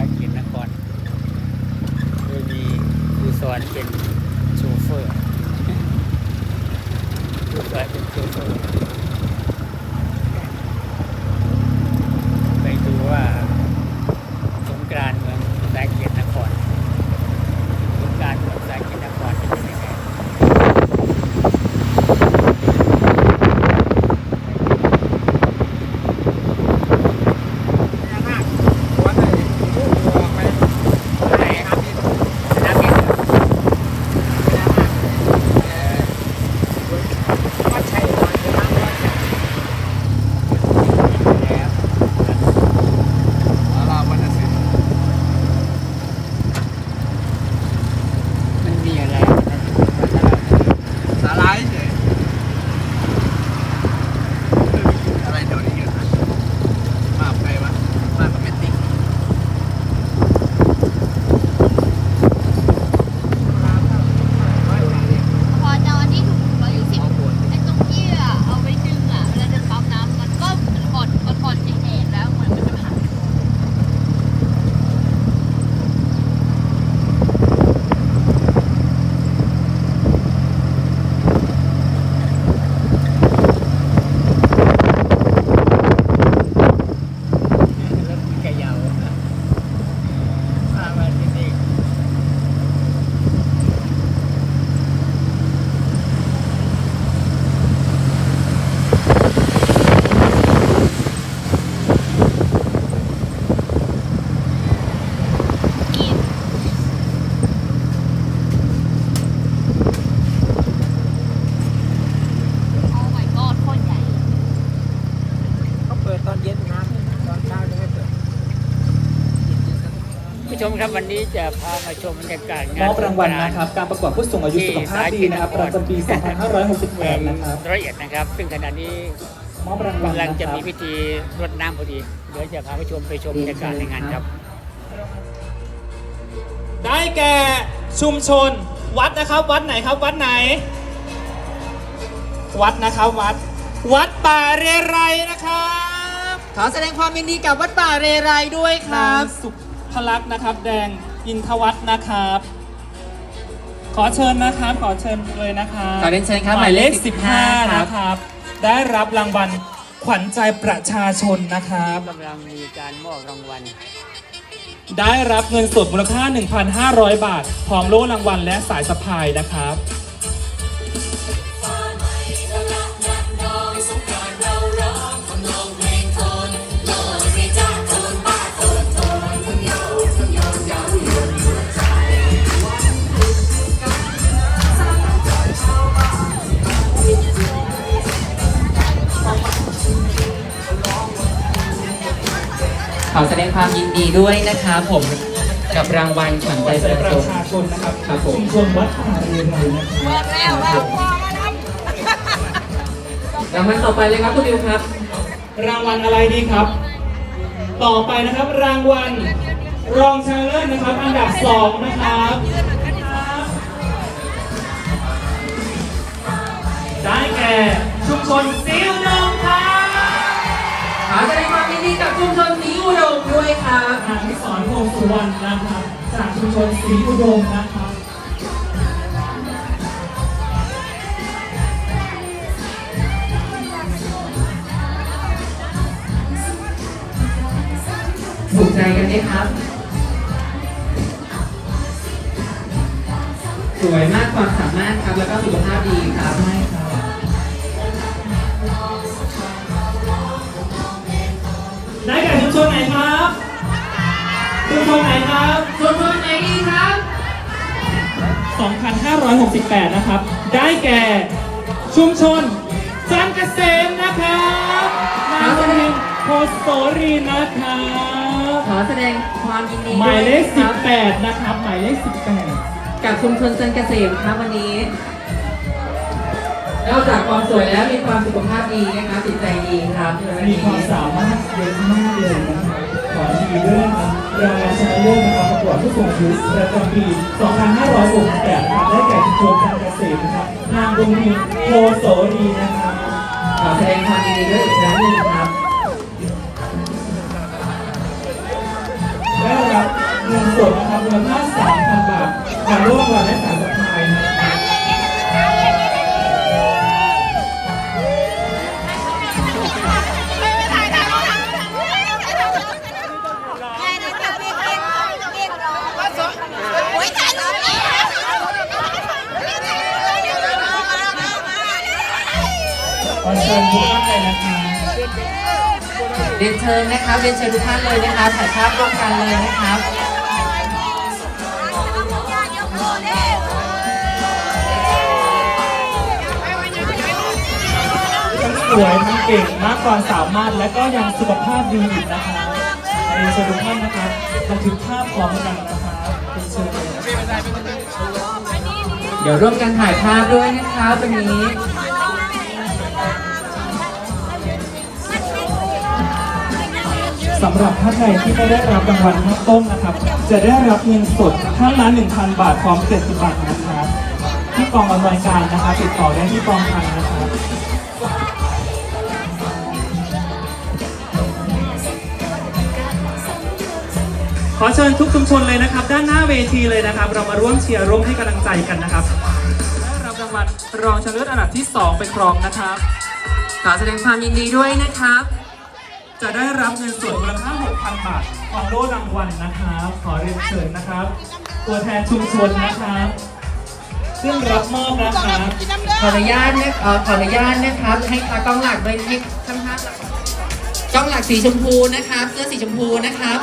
าหกิจนคร โดยมีครูสอนเป็นโชเฟอร์ครูสอนเป็นโชเฟอร์ ผู้ชมครับวันนี้จะพามาชมบรรยากาศมงานอบรางวัลนะครับ การประกวดผู้สูงอายุสุขภาพดีนะครับประจำปีเมือง2568 นะครับร้อยเอ็ดนะครับ ซึ่งขณะนี้มอบรางวัลกำลังนะจะครัมีบพิธีรดน้ำพอดี เดี๋ยวจะพาผู้ชมไปชมบรรยากาศในงานครับ ได้แก่ชุมชนวัดนะครับ วัดไหนครับวัดไหน วัดนะครับวัด วัดป่าเรไรนะครับ ขอแสดงความยินดีกับวัดป่าเรไรด้วยครันางบสุภ ลักษณ์นะครับ แดงอินทวัฒน์นะครับ ขอเชิญนะครับ ขอเชิญเลยนะครับขอเรียนเชิญครับหมายเลขหมายเลข15 15 นะครับ ได้รับรางวัลขวัญใจประชาชนนะครับ กำลังมีการมอบรางวัล ได้รับเงินสดมูลค่า 1,500 บาท พร้อมโล่รางวัลและสายสะพายนะครับ อแสดงความยินดีด้วยนะครับผมกับรางวัลขวัญใจใจประประชาชนชาชนนะครับครับผมชุมชนวัดป่าเรไรนะครับรางวัลต่อไปเลยครับคุณดิวครับ รางวัลอะไรดีครับ ต่อไปนะครับรางวัลรองชนะเลิศนะครับ อันดับสองนะครับได้แก่ชุมชนซิลนงครับขอแสดงความยิน ดีกับชุมชนสีอุดมด้วยครับนางวิสรพงษ์สุวรรณนะครับจากชุมชนศรีอุดมนะครับถูกใจกันไหมครับ สวยมากความสามารถครับ แล้วก็สุขภาพดีครับ ช่ครับได้แก่ชุมชนไหนครับชุมชนไหนครับชุมชนไหนดีครับ 2,568 นะครับ ได้แก่ชุมชนจันทร์เกษมนะครับนางวันเพ็ญโพสโตรีนะครับ ขอแสดงความยินดีหด้มาวยยเลข นะครับ18 นะครับ หมายเลขกับชุมชนจันทร์เกษมครับวันนี้ นอกจากความสวยแล้วมีความสุขภาพดีนะครับจิตใจดีครับในวัน18มีความสามารถเยอะมากเลยนะครับขอยินดีด้วยนะครับรางวัลชนะเลิศนะครับประกวดผู้สูงอายุประจำปี 2568นะครับได้แก่ชุมชนทร์เกษมนะครับนางดวงพินโพโสรีนะครับขอแสดงความยินดีด้วยอีกครั้งหนึ่งครับได้รับเงินสดนะครับมูลค่า3,000บาทการร่วมรางวัลและสาร ญทุกท่านเลยนะครับเรียนเชิญนะครับเรียนเชิญทุกท่านเลยนะครับถ่ายภาพร่วมกันเลยนะครับทั้งสวยทั้งเก่งมากความสามารถและก็ยังสุขภาพดีอีกนะคะเรียนเชิญทุกท่านนะครับบันทึกภาพพร้อมกันนะครับเป็นเชิญเลยนะครับเดี๋ยวร่วมกันถ่ายภาพด้วยนะครับวันนี้ สำหรับท่านใดที่ไม่ได้รับรางวัลข้าวต้มนะครับ จะได้รับเงินสดท่านละ1,000 บาทพร้อม70บาทนะครับที่กองอำนวยการนะครับติดต่อได้ที่กองพันนะครับขอเชิญทุกชุมชนเลยนะครับ ด้านหน้าเวทีเลยนะครับ เรามาร่วมเชียร์ร่วมให้กำลังใจกันนะครับได้รับรางวัลรองชนะเลิศอันดับที่ 2 ไปครองนะครับขอแสดงความยินดีด้วยนะครับ จะได้รับเงินสดมูลค่า 6,000 บาทของโล่รางวัลนะครับ ขอเรียนเชิญนะครับ ตัวแทนชุมชนนะครับ ซึ่งรับมอบนะครับขออนุญาตนะเอ่อขออนุญาตนะครับ ให้ตากล้องหลักด้วยให้ช่างภาพหลักกล้องหลักสีชมพูนะครับ เสื้อสีชมพูนะครับ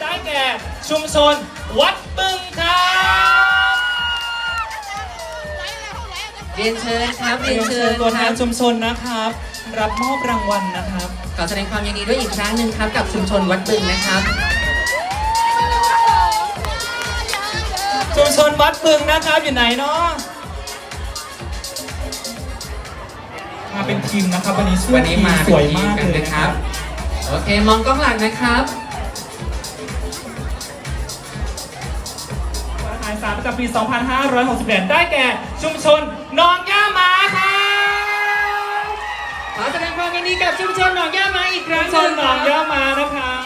ได้แก่ชุมชนวัดปึงครับ เรียนเชิญครับเรีเรียยนนเชิเชิญญตัวแทครันบชุมชนนะครับ รับมอบรางวัลนะครับ ขอแสดงความยินดีด้วยอีกครั้งหนึ่งครับ กับชุมชนวัดบึงนะครับ ชุมชนวัดปึงนะครับอยู่ไหนเนาะมาเป็นทีมนะครับวันนี้เสื้อวันนี้ทีมมาสวยมากเป็นทีมกันเลยนะนะคครัรับบโอเคมองกล้องหลักนะครับ อาหารสามประจำปี 2568ได้แก่ชุมชนหนองย่าหมาครับขอแสดงความยินดีกับชุมชนหนองย่ามาอีกคชุรั้มงชนหนองย่าหมานะครับ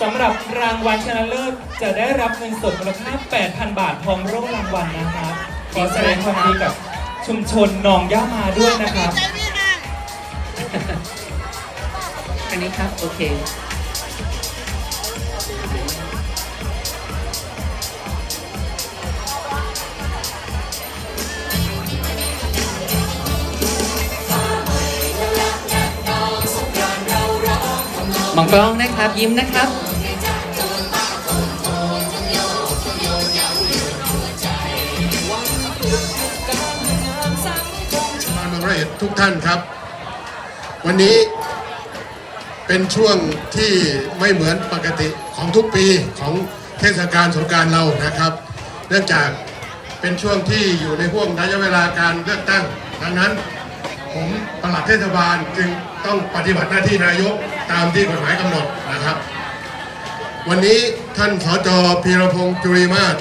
สำหรับรางวัลชนะเลิศจะได้รับเงินสดมูลค่า 8,000 บาทพร้อมโล่รางวัลนะครับขอแสดงความยินดีกับชุมชนหนองย่าหมาด้วยนะครับ อันนี้ครับ โอเค มองกล้องนะครับยิ้มนะครับมาเมืองร้อยเอ็ดทุกท่านครับ วันนี้เป็นช่วงที่ไม่เหมือนปกติของทุกปีของเทศกาลสงกรารเรานะครับ เนื่องจากเป็นช่วงที่อยู่ในห่วงระยะเวลาการเลือกตั้งดังนั้น ผมปลัดเทศบาลจึงต้องปฏิบัติหน้าที่นายก ตามที่กฎหมายกำหนดนะครับ วันนี้ท่านสจพีรพงศ์จุริมาศ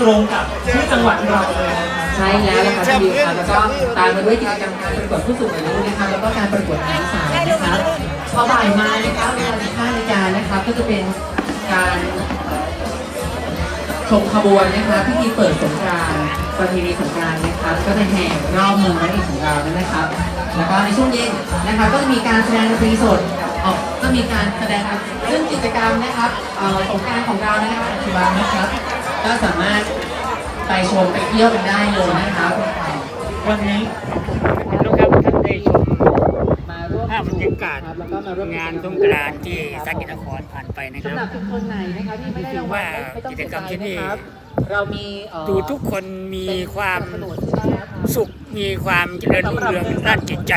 ตรงกับชื่อจังหวัดเราเลยนะครับใช่แล้วนะครับพี่บิวครับแล้วก็ตามมาด้วยกิจกรรมการประกวดผู้สูงอายุนะครับแล้วก็การประกวดนางสาวนะครับพอบ่ายมานะครับเวลา15นาฬิกานะครับก็จะเป็นการชมขบวนนะครับพิธีเปิดสงกรานต์ ประเพณีสงกรานต์นะครับก็จะแห่รอบเมืองนั่นเองของเรานะครับ แล้วก็ในช่วงเย็นนะครับก็จะมีการแสดงดนตรีสดออกก็มีการแสดงซึ่งกิจกรรมนะครับเอ่อสงกรานต์ของเรานะครับปัจจุบันนะครับ ก็สามารถไปชมไปเที่ยวกันได้เลยนะครับ วันนี้นะครับท่านได้ชมมาร่วมภาพบรรยากาศครับแล้วก็มาร่วมงานสงกรานต์ที่สักกินครผ่านไปนะคสำหรัรับบชุมชนไหนนะครับที่ไม่ได้รางวัลถือว่าไม่ต้องกิเสีจยกรรมที่ใจนี่นะครับ เรามีเอ่อดูทุกคนมีความเป็นสนับสนุนใช่ไหมครับสุขมีความเจริญรุ่งเรืองด้านจิตใจ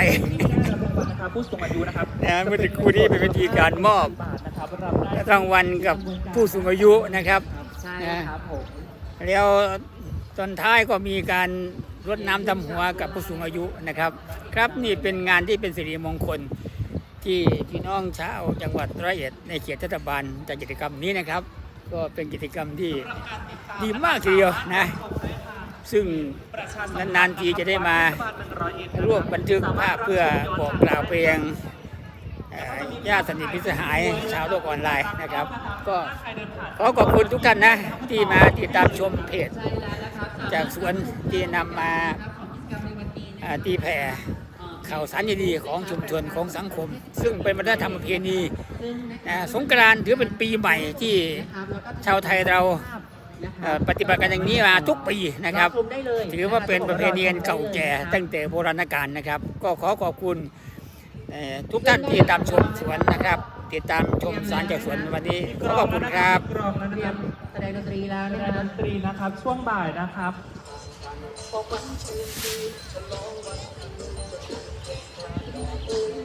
นะครับผู้สูงอายุนะครับนะเมื่อสักครู่นี้เป็นวิธีการมอบบาทนะครับรับได้รางวัลกับผู้สูงอายุนะครับ ใช่ครับผมแล้วตอนท้ายก็มีการรดน้ำดำหัวกับผู้สูงอายุนะครับ ครับนี่เป็นงานที่เป็นสิริมงคล ที่พี่น้องชาวจังหวัดร้อยเอ็ดในเขตเทศบาลจัดกิจกรรมนี้นะครับ ก็เป็นกิจกรรมที่ดีมากทีเดียวนะ ซึ่งนานๆทีจะได้มาร่วมบันทึกภาพเพื่อบอกกล่าวเพลงเอ่อญาติสนิทพิสหายชาวโลกออนไลน์นะครับ ก็ขอขอบคุณทุกท่านนะ ที่มาติดตามชมเพจ จากสวนที่นำมาตีแผ่ข่าวสารดีๆของชุมชนของสังคม ซึ่งเป็นวัฒนธรรมประเพณีนะ สงกรานต์ถือเป็นปีใหม่ที่ชาวไทยเราเอ่อปฏิบัติกันอย่างนี้มาทุกปีนะครับ ถือว่าเป็นประเพณีอันเก่าแก่ตั้งแต่โบราณกาลนะครับ ก็ขอขอบคุณเอ่อทุกท่านที่ตามชมสวนนะครับ ติดตามชมสารจากสวนวันนี้ขอขอบคุณครับกรองแล้วนะครับแสดงดนตรีแล้วแสนะดคงรัดบนตรีนะครับช่วงบ่ายนะครับเ